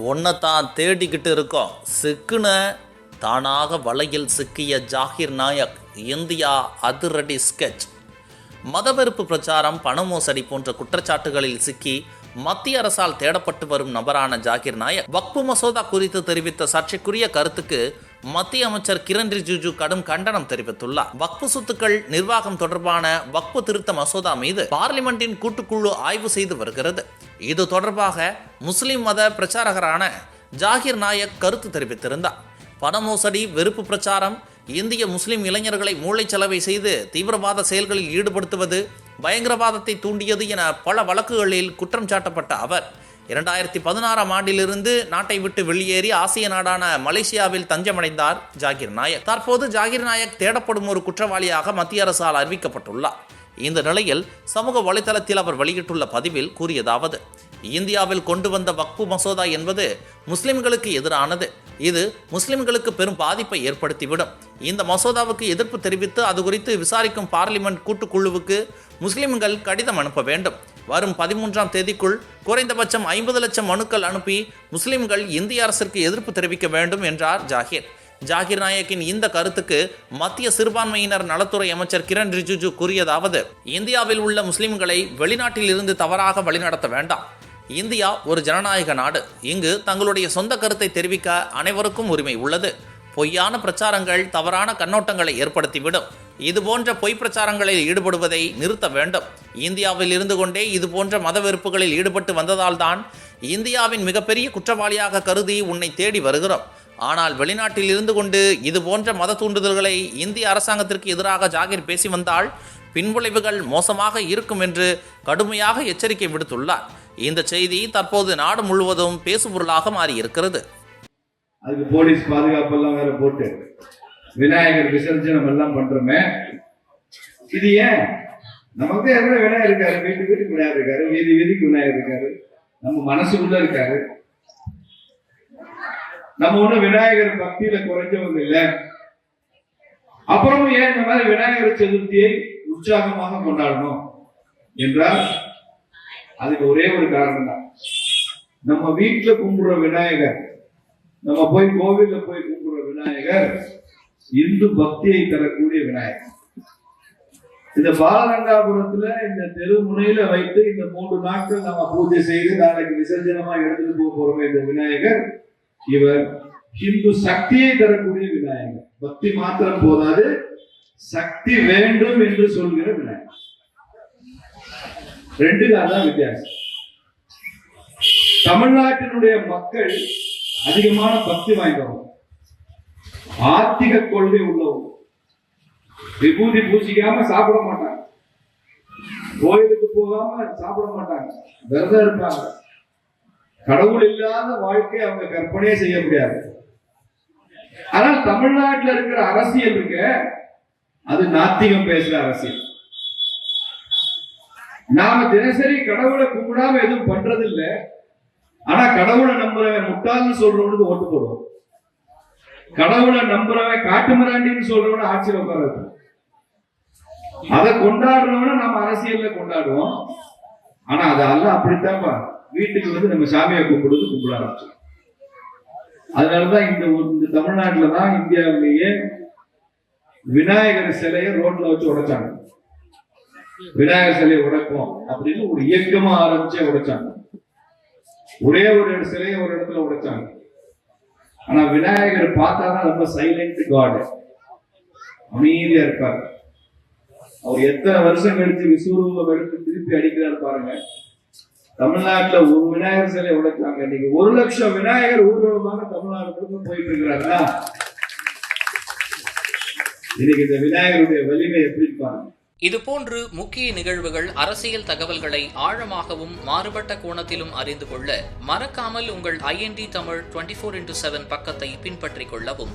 ஒன்றைத்தான் தேடிக்கிட்டு இருக்கோம். சிக்குன தானாக வலையில் சிக்கிய ஜாகிர் நாயக் இந்தியா அதிரடி ஸ்கெட்ச் மதவெறுப்பு பிரச்சாரம் பண மோசடி போன்ற குற்றச்சாட்டுகளில் சிக்கி மத்திய அரசால் தேடப்பட்டு வரும் நபரான ஜாகிர் நாயக். வக்பு மசோதா குறித்து தெரிவித்த சர்ச்சைக்குரிய கருத்துக்கு மத்திய அமைச்சர் கிரண் ரிஜிஜு கடும் கண்டனம் தெரிவித்துள்ளார். வக்பு சொத்துக்கள் நிர்வாகம் தொடர்பான வக்பு திருத்த மசோதா மீது பார்லிமெண்டின் கூட்டுக்குழு ஆய்வு செய்து வருகிறது. இது தொடர்பாக முஸ்லிம் மத பிரச்சாரகரான ஜாகிர் நாயக் கருத்து தெரிவித்திருந்தார். பண மோசடி வெறுப்பு பிரச்சாரம் இந்திய முஸ்லிம் இளைஞர்களை மூளைச்சலவை செய்து தீவிரவாத செயல்களில் ஈடுபடுத்துவது பயங்கரவாதத்தை தூண்டியது என பல வழக்குகளில் குற்றம் சாட்டப்பட்ட அவர் இரண்டாயிரத்தி பதினாறாம் ஆண்டிலிருந்து நாட்டை விட்டு வெளியேறி ஆசிய நாடான மலேசியாவில் தஞ்சமடைந்தார் ஜாகிர் நாயக். தற்போது ஜாகிர் நாயக் தேடப்படும் ஒரு குற்றவாளியாக மத்திய அரசால் அறிவிக்கப்பட்டுள்ளார். இந்த நிலையில் சமூக வலைதளத்தில் அவர் வெளியிட்டுள்ள பதிவில் கூறியதாவது இந்தியாவில் கொண்டு வந்த வக்பு மசோதா என்பது முஸ்லிம்களுக்கு எதிரானது. இது முஸ்லிம்களுக்கு பெரும் பாதிப்பை ஏற்படுத்திவிடும். இந்த மசோதாவுக்கு எதிர்ப்பு தெரிவித்து அது குறித்து விசாரிக்கும் பார்லிமெண்ட் கூட்டுக்குழுவுக்கு முஸ்லிம்கள் கடிதம் அனுப்ப வேண்டும். வரும் பதிமூன்றாம் தேதிக்குள் குறைந்தபட்சம் ஐம்பது லட்சம் மனுக்கள் அனுப்பி முஸ்லிம்கள் இந்திய அரசிற்கு எதிர்ப்பு தெரிவிக்க வேண்டும் என்றார் ஜாகிர். ஜாகிர் நாயக்கின் இந்த கருத்துக்கு மத்திய சிறுபான்மையினர் நலத்துறை அமைச்சர் கிரண் ரிஜிஜு கூறியதாவது இந்தியாவில் உள்ள முஸ்லிம்களை வெளிநாட்டில் இருந்து தவறாக வழிநடத்த வேண்டாம். இந்தியா ஒரு ஜனநாயக நாடு. இங்கு தங்களுடைய சொந்த கருத்தை தெரிவிக்க அனைவருக்கும் உரிமை உள்ளது. பொய்யான பிரச்சாரங்கள் தவறான கண்ணோட்டங்களை ஏற்படுத்திவிடும். இது போன்ற பொய் பிரச்சாரங்களில் ஈடுபடுவதை நிறுத்த வேண்டும். இந்தியாவில் இருந்து கொண்டே இது போன்ற மத வெறுப்புகளில் ஈடுபட்டு வந்ததால்தான் இந்தியாவின் மிகப்பெரிய குற்றவாளியாக கருதி உன்னை தேடி வருகிறோம். ஆனால் வெளிநாட்டில் இருந்து கொண்டு இது போன்ற மத தூண்டுதல்களை இந்திய அரசாங்கத்திற்கு எதிராக ஜாகிர் பேசி வந்தால் பின்விளைவுகள் மோசமாக இருக்கும் என்று கடுமையாக எச்சரிக்கை விடுத்துள்ளார். இந்த செய்தி தற்போது நாடு முழுவதும் பேசுபொருளாக மாறியிருக்கிறது. அதுக்கு போலீஸ் பாதுகாப்பு எல்லாம் வேற போட்டு விநாயகர் விசர்ஜனம் எல்லாம் பண்றோமே. இது ஏன்? நமக்கு எவ்வளவு விநாயகர் இருக்காரு? வீட்டு வீட்டுக்கு விநாயகர் இருக்காரு. வீதி வீதிக்கு விநாயகர் இருக்காரு. நம்ம மனசுக்குள்ள இருக்காரு. நம்ம ஒண்ணு விநாயகர் பக்தியில குறைஞ்சவங்க இல்ல. அப்புறமும் ஏன் இந்த மாதிரி விநாயகர் சதுர்த்தியை உற்சாகமாக கொண்டாடணும்? என்றால் அதுக்கு ஒரே ஒரு காரணம் தான் நம்ம வீட்டுல கும்பிடுற விநாயகர் நம்ம போய் கோவில்ல போய் கும்பிடுற விநாயகர் இந்து பக்தியை தரக்கூடிய விநாயகர். இந்த பாலரங்காபுரத்துல இந்த தெரு முனையில வைத்து இந்த மூன்று நாட்கள் நம்ம பூஜை செய்து நாளைக்கு விசர்ஜனமா எடுத்துட்டு போக போறோமே இந்த விநாயகர். இவர் ஹிந்து சக்தியை தரக்கூடிய விநாயகர். பக்தி மாத்திரம் போதாது சக்தி வேண்டும் என்று சொல்கிற விநாயகர். ரெண்டுக்கு அதான் வித்தியாசம். தமிழ்நாட்டினுடைய மக்கள் அதிகமான பக்தி வாய்ந்தவங்க. ஆத்திக கொள்கை உள்ளவங்க. விபூதி பூசிக்காம சாப்பிட மாட்டாங்க. கோயிலுக்கு போகாம சாப்பிட மாட்டாங்க. விரதம் இருப்பாங்க. கடவுள் இல்லாத வாழ்க்கை அவங்க கற்பனையே செய்ய முடியாது. ஆனால் தமிழ்நாட்டில் இருக்கிற அரசியல் இருக்க. அது நாத்திகம் பேசுற அரசியல். நாம தினசரி கடவுளை கும்பிடாம எதுவும் பண்றது இல்லை ஆனா கடவுளை நம்புறவன் முட்டாள்னு சொல்றவனுக்கு ஓட்டு போடுவோம். கடவுளை நம்புறவன் காட்டு மிராண்டின்னு சொல்றவன ஆட்சியில் உட்கார வைப்போம். அதை கொண்டாடுறோம்னா நம்ம அரசியல்ல கொண்டாடுவோம். ஆனா அது அல்ல அப்படித்தான்ப்பா. வீட்டுக்கு வந்து நம்ம சாமியை கும்பிடுறது கும்பிட ஆரம்பிச்சோம் அதனாலதான் இந்த இந்த தமிழ்நாட்டுல தான் இந்தியாவிலேயே விநாயகர் சிலையை ரோட்ல வச்சு உடைச்சாங்க. விநாயகர் சிலையை உடைப்போம் அப்படின்னு ஒரு இயக்கமா ஆரம்பிச்சே உடைச்சாங்க. ஒரே ஒரு சிலையை ஒரு இடத்துல உடைச்சாங்க. ஆனா விநாயகர் பார்த்தாதான் ரொம்ப சைலண்ட் காடு அமைதியா இருப்பார். அவர் எத்தனை வருஷம் கழிச்சு விஸ்வரூபம் எடுத்து திருப்பி அடிக்கிறார் பாருங்க. தமிழ்நாட்டுல ஒரு விநாயகர் சிலை உடைச்சாங்க. இன்னைக்கு ஒரு லட்சம் விநாயகர் ஊர்வலமாக தமிழ்நாடு போயிட்டு இருக்கிறாருன்னா இன்னைக்கு இந்த விநாயகருடைய வலிமை எப்படி பாருங்க இதுபோன்று முக்கிய நிகழ்வுகள் அரசியல் தகவல்களை ஆழமாகவும் மாறுபட்ட கோணத்திலும் அறிந்து கொள்ள மறக்காமல் உங்கள் IND Tamil twenty four into seven பக்கத்தை பின்பற்றிக் கொள்ளவும்.